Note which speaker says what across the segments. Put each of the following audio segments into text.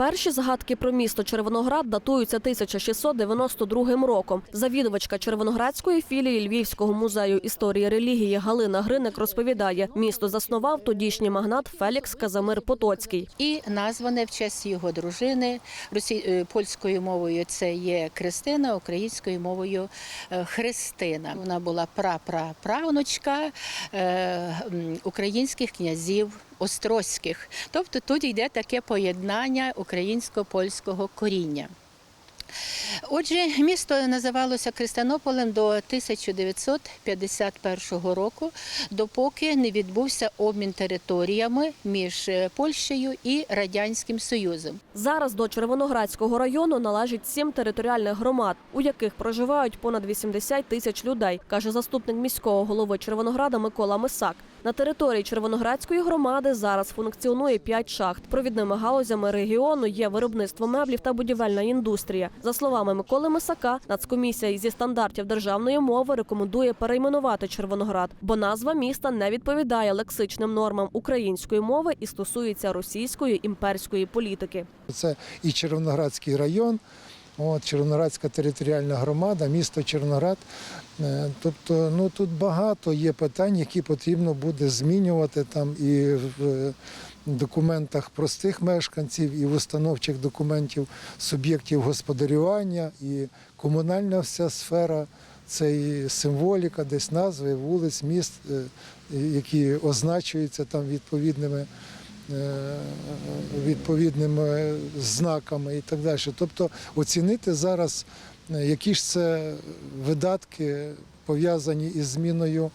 Speaker 1: Перші згадки про місто Червоноград датуються 1692 роком. Завідувачка Червоноградської філії Львівського музею історії релігії Галина Гриник розповідає, місто заснував тодішній магнат Фелікс Казимир Потоцький.
Speaker 2: І назване в честь його дружини росі... е, польською мовою це є Кристина, українською мовою е, Христина. Вона була прапраправнучка е, українських князів. Острозьких, тобто тут йде таке поєднання українсько-польського коріння. Отже, місто називалося Кристинополем до 1951 року, допоки не відбувся обмін територіями між е, Польщею і Радянським Союзом.
Speaker 1: Зараз до Червоноградського району належить сім територіальних громад, у яких проживають понад 80 тисяч людей, каже заступник міського голови Червонограда Микола Мисак. На території Червоноградської громади зараз функціонує п'ять шахт. Провідними галузями регіону є виробництво меблів та будівельна індустрія. За словами Миколи Мисака, Нацкомісія зі стандартів державної мови рекомендує перейменувати Червоноград, бо назва міста не відповідає лексичним нормам української мови і стосується російської імперської політики.
Speaker 3: Це і Червоноградський район, от, Червоноградська територіальна громада, місто Червоноград. Е, Тобто, ну тут багато є питань, які потрібно буде змінювати там і в документах простих мешканців, і в установчих документів суб'єктів господарювання, і комунальна вся сфера. Це і символіка, десь назви вулиць, міст, е, які означуються там відповідними е, відповідними знаками і так далі. Тобто оцінити зараз, е, які ж це видатки пов'язані із зміною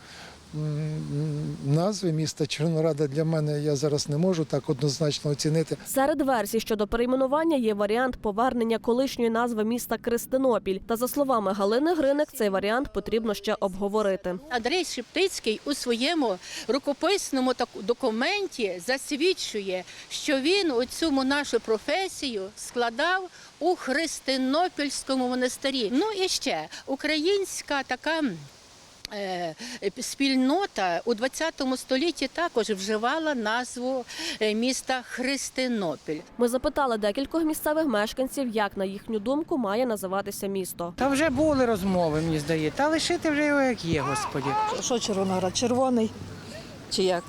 Speaker 3: назви міста Червонограда для мене я зараз не можу так однозначно оцінити.
Speaker 1: Серед версій щодо перейменування є варіант повернення колишньої назви міста Кристинопіль. Та за словами Галини Гриник, цей варіант потрібно ще обговорити.
Speaker 2: Андрей Шептицький у своєму рукописному документі засвідчує, що він у цьому нашу професію складав у Христинопільському монастирі. Ну і ще українська така. Е, Спільнота у 20 столітті також вживала назву е, міста Христинопіль.
Speaker 1: Ми запитали декількох місцевих мешканців, як на їхню думку має називатися місто.
Speaker 4: Та вже були розмови, мені здається. Та лишити вже його як є, господі.
Speaker 5: Що Червоноград? Червоний чи як?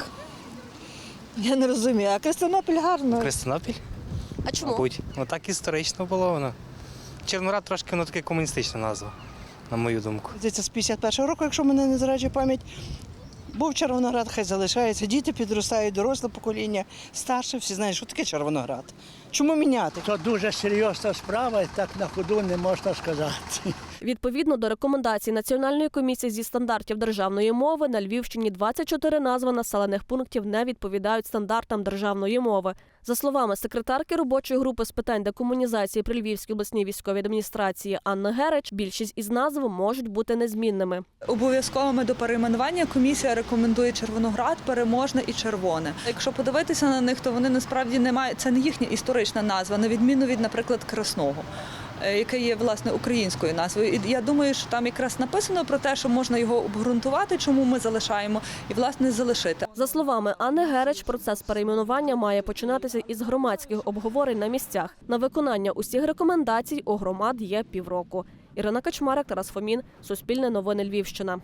Speaker 5: Я не розумію. А Кристинопіль гарно.
Speaker 6: Крестонопіль,
Speaker 1: А чому?
Speaker 6: мабуть. Ну так історично було воно. Чернорад трошки воно таке комуністична назва, на мою думку.
Speaker 5: Здається, з 51-го року, якщо мене не зраджує пам'ять. Був Червоноград, хай залишається. Діти підростають, доросле покоління, старше, всі знають, що таке Червоноград. Чому міняти?
Speaker 7: То дуже серйозна справа, і так на ходу не можна сказати.
Speaker 1: Відповідно до рекомендацій Національної комісії зі стандартів державної мови на Львівщині 24 назви населених пунктів не відповідають стандартам державної мови. За словами секретарки робочої групи з питань декомунізації при Львівській обласній військовій адміністрації Анни Гереч, більшість із назв можуть бути незмінними.
Speaker 8: Обов'язковими до перейменування комісія рекомендує Червоноград, Переможне і Червоне. Якщо подивитися на них, то вони насправді не мають це не їхня історична назва, на відміну від, наприклад, Красного. Е, Яке є власне українською назвою, і я думаю, що там якраз написано про те, що можна його обґрунтувати, чому ми залишаємо, і власне залишити.
Speaker 1: За словами Анни Гереч, процес перейменування має починатися із громадських обговорень на місцях. На виконання усіх рекомендацій у громад є півроку. Ірина Качмарик, Тарас Фомін, Суспільне новини Львівщина.